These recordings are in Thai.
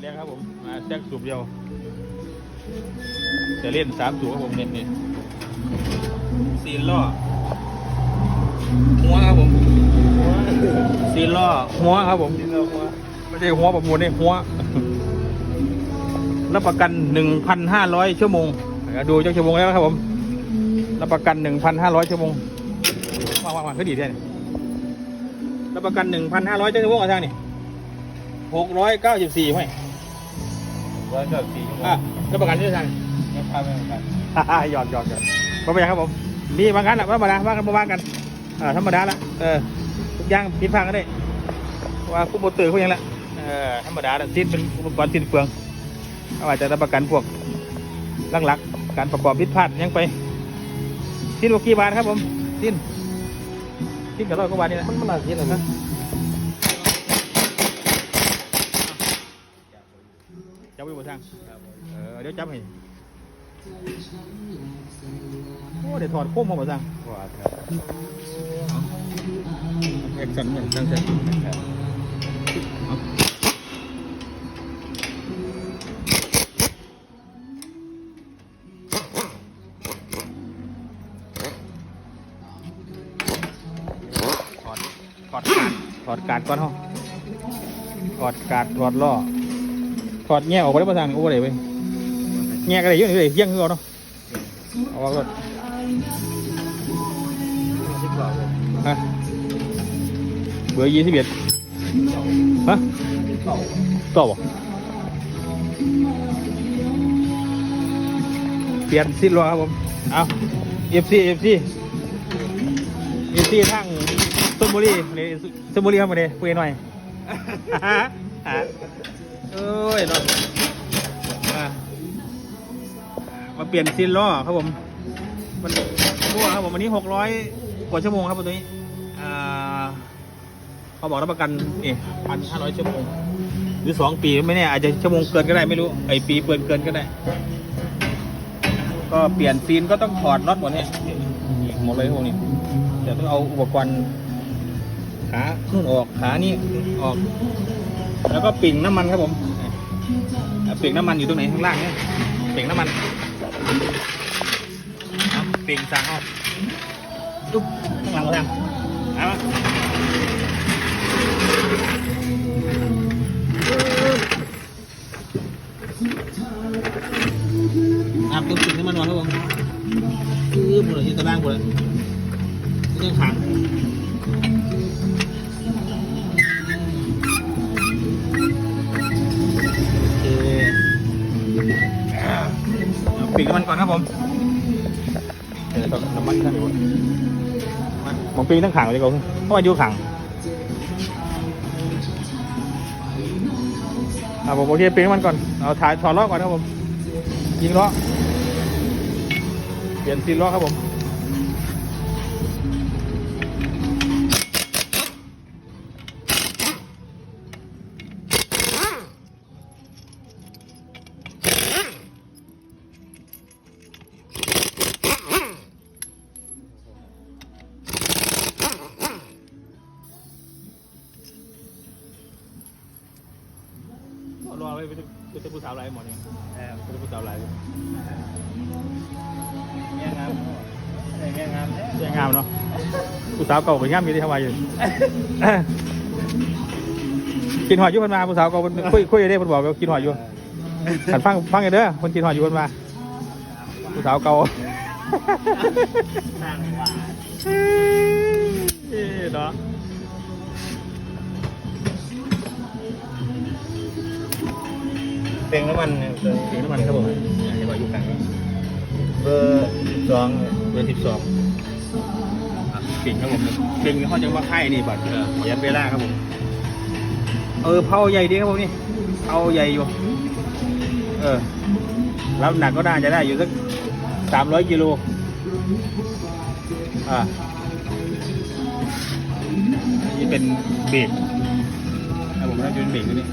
เรียกครับผมมาแจ็คสูบเดียวจะเล่นสามสูบครับผมเน้นนี่ซีนล่อหัวครับผมซีนล่อหัวครับผมไม่ใช่หัวประมูลนี่หัวรับประกัน1,500ชั่วโมงเดี๋ยวดูเจ้าชั่วโมงแล้วครับผมรับประกัน1,500ชั่วโมงว่างว่างว่างก็ดีแท้นี่รับประกัน1,500ชั่วโมงอะไรนี่694ห้อย ร้อยเก้าสี่ชั่วโมงอะรับประกันที่ทางไม่พลาดไม่เหมือนกันฮ่าหยอดหยอดหยอดก็ไปครับผมนี่บางกันอะธรรมดาว่ากันบ่ว่ากันอ่าธรรมดาละเออทุกอย่างผิดพลาดก็ได้ว่าผู้บริโภคเขาอย่างละเออธรรมดาละสิ้นเป็นอุปกรณ์สิ้นเปลืองเขาอาจจะรับประกันพวกหลักๆการประกอบผิดพลาดยังไปสิ้นวกี่บาทครับผมสิ้นสิ้นกับร้อยกว่าบาทนี่แหละมันมันอะไรที่ไหนนะจับไว้บนทางเออเดี๋ยวจับให้โอ้เดี๋ยวถอดโค้มมาบนทางว่าครับเอ็กซันเหมือนกันใช่ถอดถอดการถอดการก่อนห้องถอดการถอดล้อ ถอดแง่ออกไปได้ประทางโอ้เลยไปแง่กันเลยเยอะเลยเยี่ยงคือเอาเนาะเอาออกรถสิบกว่าเลยฮะเบอร์ยี่สิบเอ็ดฮะเก่าต่อบเปลี่ยนสิ้นล้อครับผมเอาเอฟซีเอฟซีเอฟซีทางชลบุรีนี่ชลบุรีครับมาเด้คุยหน่อยอะ เอ้ยรถมาเปลี่ยนสิ้นล้อครับผม มันรั่วครับผมวันนี้หกร้อยกว่าชั่วโมงครับตัวนี้อ่าเขาบอกรับประกันนี่พันห้าร้อยชั่วโมง หรือสองปีไม่แน่อาจจะชั่วโมงเกินก็ได้ไม่รู้ไอปีเกินเกินก็ได้ ก็เปลี่ยนซีนก็ต้องถอดน็อตหมดเนี่ยนี่หมดเลยพวกนี้เดี๋ยวต้องเอาอุปกรณ์ขานู่นออกขานี่ออก แล้วก็ปิ่งน้ำมันครับผมอะปิ่งน้ำมันอยู่ตรงไหนข้างล่างเนี่ยปิ่งน้ำมันเอาปิ่งสั่งเอาตุ๊บข้างหลังก็ทำเอามาอาบตุ้มปิ่งน้ำมันนอนครับผมคือหมดเลยที่ตารางหมดเลยเรื่องขัง ปิ่งน้ำมันก่อนครับผมเดี๋ยวต้องน้ำมันข้านมองปีกทั้งขังเลยครับเพราะว่าอยู่ขังอ่าผมโอเคปีกน้ำมันก่อนเอาถ่ายถอดล้อก่อนครับผมยิงล้อเปลี่ยนซีล้อครับผม เป็นเป็นผู้สาวไรหมดเนี่ยแอบเป็นผู้สาวไรแง่งามแง่งามแท้สวยงามเนาะผู้สาวเก่าเป็นงามอยู่ที่ทวายอยู่กินหอยอยู่เพิ่นมาผู้สาวเก่าเพิ่นคุยคุยได้เพิ่นบอกว่ากินหอยอยู่ขันฟังฟังกันเด้อคนกินหอยอยู่เพิ่นมาผู้สาวเก่าทางหวานเอ้เนาะ เป็นน้ำมันเนี่ยเป็นน้ำมันครับผมเห็นว่าอยู่กลางเบอร์สองเบอร์สิบสองปิ่งครับผมปิ่งเขาจะว่าไข่นี่บัดเยันเวลาครับผม เออเผาใหญ่ดีครับผมนี่เผาใหญ่อยู่ เออรับหนักก็น่าจะได้อยู่สักสามร้อยกิโลอ่าอันนี้เป็นเบรกนะผมน่าจะเป็นเบรกตัวนี้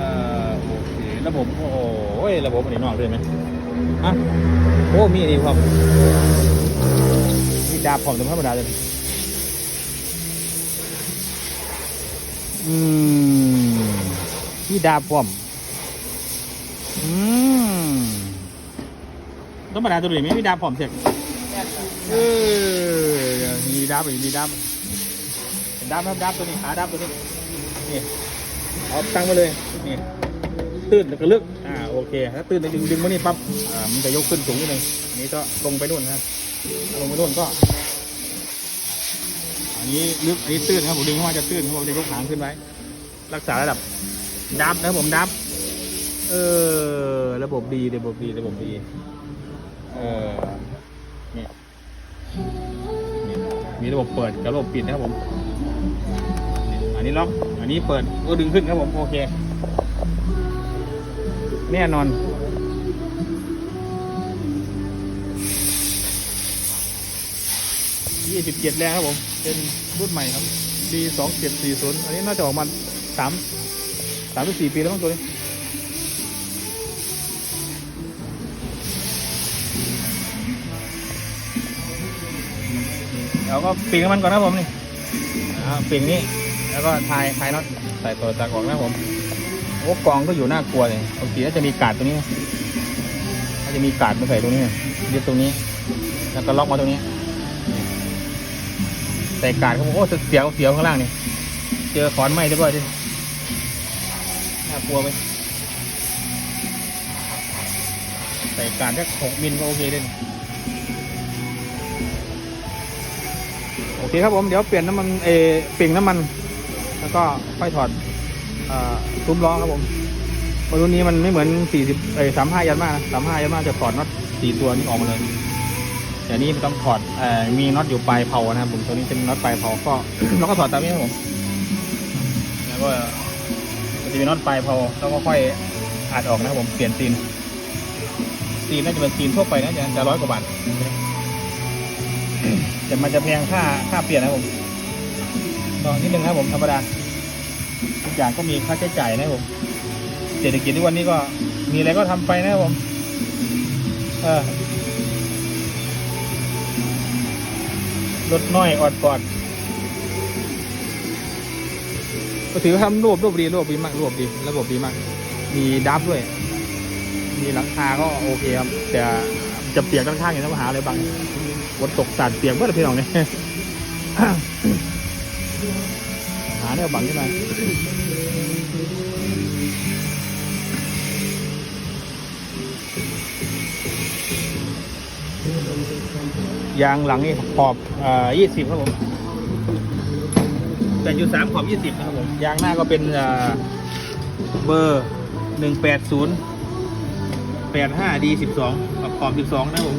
อ่าโอเคระบบโอ้โหระบบอันนี้นอกเลยไหมอะโอ้มีอันนี้ครับมีดาบของธรรมดาเลยอืมพี่ดาบพร้อมอืมต้องมาดาตัวนี้ไหมพี่ดาบพร้อมเสร็จเออมีดาบอีกมีดาบ ดาบครับดาบตัวนี้หาดาบตัวนี้นี่เอาตั้งมาเลยนี่ตื้นแล้วก็ลึกอ่าโอเคถ้าตื้นดึงดึงมานี่ปั๊บอ่ามันจะยกขึ้นสูงนิดนึงนี้ก็ลงไปนู่นนะครับลงไปนู่นก็ อันนี้ลึกอันนี้ตื้นครับผมดึงเข้ามาจะตื้นครับผมจะยกหางขึ้นไว้ รักษาระดับดับนะครับผมดับ เออระบบดีระบบดีระบบดีเออนี่นี่มีระบบเปิดกับระบบปิดนะครับผม นี่อันนี้ล็อก อันนี้เปิดก็ดึงขึ้นครับผม โอเค แน่นอน ยี่สิบเจ็ดแรงครับผม เป็นรุ่นใหม่ครับ ปีสองเจ็ดสี่ศูนย์อันนี้น่าจะออกมาสามสามหรือสี่ปีแล้วมั้งตัวนี้เราก็ปีกมันก่อนนะผมนี่อ่าปีกนี้ แล้วก็ทายทายน็อตใส่ตัวตากออกนะครับผมโอ้กองก็อยู่น่ากลัวเลยปกติน่าจะมีกาดตัวนี้น่าจะมีกาดมาใส่ตรงนี้ยึดตรงนี้ แล้วก็ล็อกมาตรงนี้ใส่กาดเขาบอกโอ้เสียวเสียวข้างล่างนี่เจอขอนไม้เรียบร้อยดิน่ากลัวไหมใส่กาดแค่หกมิลก็โอเคเลยนี่โอเคครับผม เดี๋ยวเปลี่ยนน้ำมันเออเปลี่ยนน้ำมัน แล้วก็ค่อยถอดเอ่อซุ้มล้อครับผมรุ่นนี้มันไม่เหมือน 40เอ้ย35 ยันมากนะ35 ยันมากจะถอดน็อตสี่ตัวนี้ออกมาเลยแต่นี่มันต้องถอดอมีน็อตอยู่ปลายเผานะครับผมตัวนี้เป็นน็อตปลายเผาก็เราก็ถอดตามนี้ครับผมแล้วก็จะมีน็อตปลายเผาแล้วก็ค่อยอัดออกนะครับผมเปลี่ยนซีนซีนน่าจะเป็นซีนทั่วไปนะจะจะร้อยกว่าบาทแต่มันจะแพงค่าค่าเปลี่ยนนะครับผม ลองนิดนึงครับผมธรรมดาทุกอย่างก็มีค่าใช้จ่ายนะครับผมเศรษฐกิจทุกวันนี้ก็มีอะไรก็ทำไปนะครับผม เออรถน้อยออดกอดก็ถือว่าทำรวบรวบดีรวบดีมากรวบดี ระบบดีมาก มีดับด้วย มีหลังคาก็โอเคครับ แต่จะเปียกข้างๆอย่างนั้นมาหาอะไรบางฝนตกสาดเปียกเมื่อไรพี่น้องเนี่ย หาเนี่ยบังขึ้นมายางหลังนี่ขอบอ่ายี่สิบครับผมแต่อยู่สามขอบยี่สิบนะครับผม ยางหน้าก็เป็นเบอร์หนึ่งแปดศูนย์แปดห้าดีสิบสองขอบสิบสองนะครับผม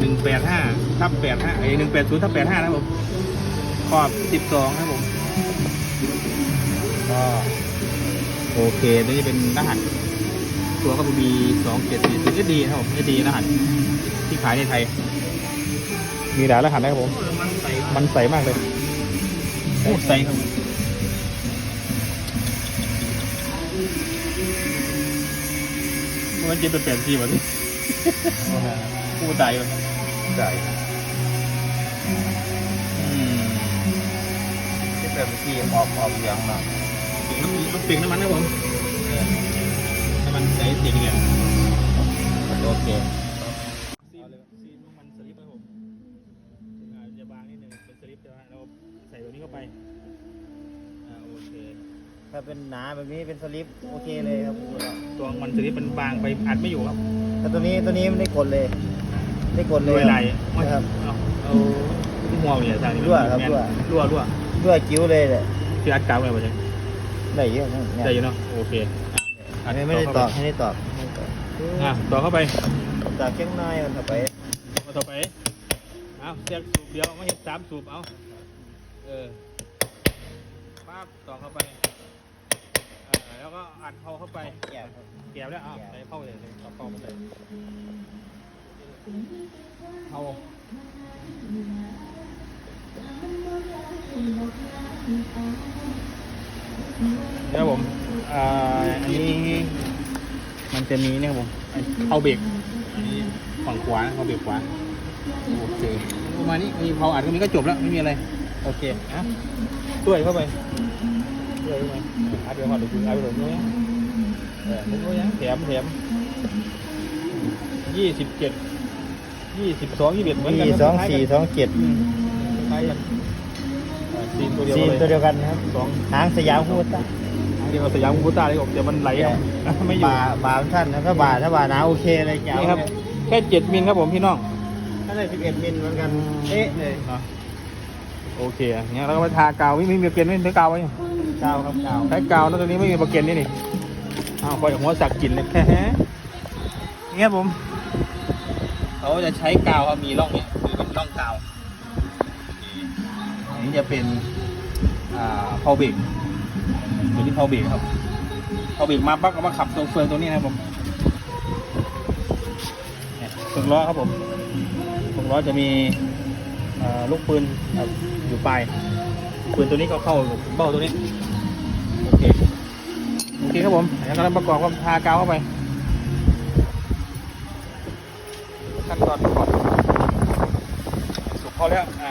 หนึ่งแปดห้าทับแปดห้าไอ้หนึ่งแปดศูนย์ทับแปดห้านะครับผม ขอบสิบสองนะครับผม โอเคตัวนี้เป็นรหัสตัวก็มีสองเจ็ดสี่ศูนย์ดีนะครับผมดีรหัสที่ขายในไทย มีหลายรหัสนะครับผม มันใสมากเลยโอ้ใสครับมันจะเป็นแปดสี่วะนี่ผู้ใจวะใจอืมที่เป็นที่ออกออกเสียงเนาะเปลี่ยนน้ำมันนะผมน้ำมันใส่เสียงเนี่ยโอเคซีนซีนน้ำมันสลิปครับผมจะบางนิดนึงเป็นสลิปแต่ว่าเราใส่ตัวนี้เข้าไปอ่าโอเคถ้าเป็นหนาแบบนี้เป็นสลิปโอเคเลยครับตัวมันสลิปมันบางไปอัดไม่อยู่ครับแต่ตัวนี้ตัวนี้ไม่ได้กดเลยไม่กดเลด้วยยไรนะครับเอาเอาหัวเนี่ยทางนี้รั่วครับแม่นรั่วรั่วรั่วด้วยกิ้วเลยแหละที่อัดกาวไว้ป่ะใช่ ได้เยอะนะเนี่ยได้อยู่เนาะโอเคอันนี้ไม่ได้ตอบไม่ได้ตอบอะต่อเข้าไปตอบเชียงน้อยมันเข้าไปมาต่อไปเอาเสียกสูบเดียวไม่เห็นสามสูบเอาเออปั๊บต่อเข้าไปอ่าแล้วก็อัดเข้าเข้าไปแย่ครับเกี่ยวแล้วอ้าวใส่เข้าเลยเลยเอาเข้ามาเลยเอาเนี่ยครับผมอ่าอันนี้มันจะมีเนี่ยครับผมไอ้เข้าเบรกอันนี้ฝั่งขวานะเข้าเบรกขวาโอเคประมาณนี้มีเผาอัดก็มีก็จบแล้วไม่มีอะไร โอเคอะช่วยเข้าไปเรื่อยไหมอาเดี๋ยวพอดูคุณอาไปหลงนี้เออผมก็ยังแถมแถมยี่สิบเจ็ดยี่สิบสองยี่สิบเอ็ดเหมือนกันสี่สองสี่สองเจ็ดอืมคล้ายกันอ่า ซีนตัวเดียวซีกันนเลยตัวเดียวกันนะครับสองหางสยามพูดอันเดียวกับสยามกุต้าเลยผมเดี๋ยวมันไหลเอาไม่อยู่บ่าบ่าของท่านนะถ้าบ่าถ้าบ่าหนาโอเคเลยแจ๋วนี่ครับ แค่เจ็ดมิลครับผมพี่น้องถ้าได้สิบเอ็ดมิลเหมือนกันเอ๊ะเลยอะโอเคอย่างเงี้ยเราก็ไปทากาวไม่มีเปลี่ยนไม่ใช้กาวไว้เก้าครับเก้าใช้กาวแล้วตอนนี้ไม่มีประเก็นนี่นี่อ้าวคอยหัวสักกลิ่นเลยแค่นี่ครับผมเขาจะใช้กาวครับมีร่องเนี้ยคือเป็นร่องกาวอั นี้จะเป็นอ่าเพาเบรกตัวที่พาวเบรกครับพาวเบรกมาปั๊บก็มาขับตัวเฟืองตัวนี้นะครับผมเฟืองล้อครับผมเฟืองล้อจะมีลูกปืนอยู่ปลายปืนตัวนี้ก็เข้าเบ้าตัวนี้โอเคโอเคครับผมเดี๋ยวกำลังประกอบกับทากาวเข้าไปขั้นตอนประกอบสุกพอแล้วอ่า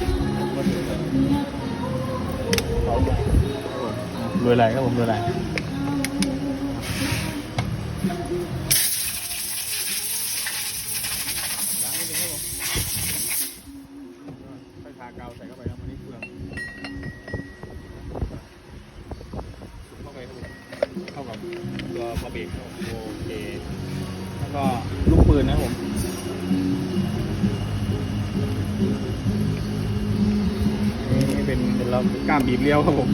รวยไรครับผมรวยไรครับผมค่อยทากร์ใส่เข้าไปแล้วมันนี่เพื่อเข้าไปเท่ากับตัวพอบีกโอเคแล้วก็ลูกปืนนะผมนี่เป็นเป็นเรากล้ามบีบเลี้ยวครับผม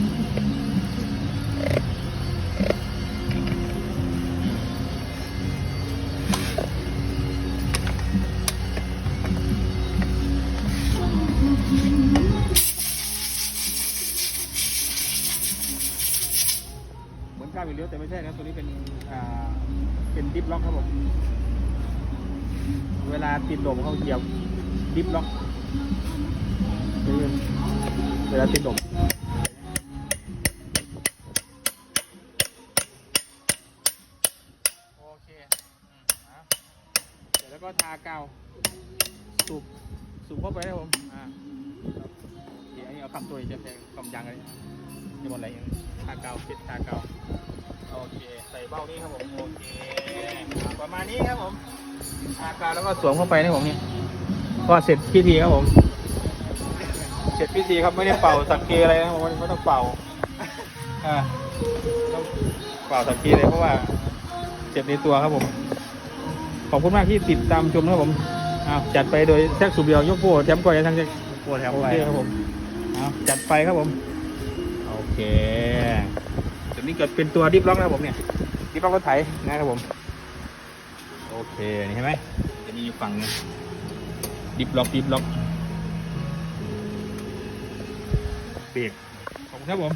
เหมือนก้ามบีบเลี้ยวแต่ไม่ใช่นะตัวนี้เป็นอ่าเป็นดิฟล็อกครับผมเวลาติดลมเขาเหยียบดิฟล็อกเวลาติดลมโอเคอืมอะเสร็จแล้วก็ทากาวสูบสูบเข้าไปครับโอเคอันนี้เอา คำตัวจะแทงกำยังอะไรนี่มันอะไรอย่างทากาวเสร็จทากาวโอเคใส่เบ้านี้ครับผมโอเคอะประมาณนี้ครับผมทากาวแล้วก็สวมเข้าไปนะผมนี่ก็เสร็จพิธีครับผม เสร็จพิธีครับไม่ได้เป่าสักเกอะไรนะผมไม่ต้องเป่าอ่าต้องเป่าสักเกเลยเพราะว่าเจ็บในตัวครับผม ขอบคุณมากที่ติดตามชมนะครับผมอ้าวจัดไปโดยแซกสูบเดียวยกโป้แถมก่อยทั้งแจ็คปวดแถวโอไปเคครับผมอ้าว จัดไปครับผม โอเคตัวนี้เกิดเป็นตัวดิฟล็อกนะครับผมเนี่ยดิฟล็อกรถไถนะครับผม โอเคนี่เห็นไหมจะมีอยู่ฝั่งหนึงดิฟล็อกดิฟล็อกเบรกขอบคุณครับผม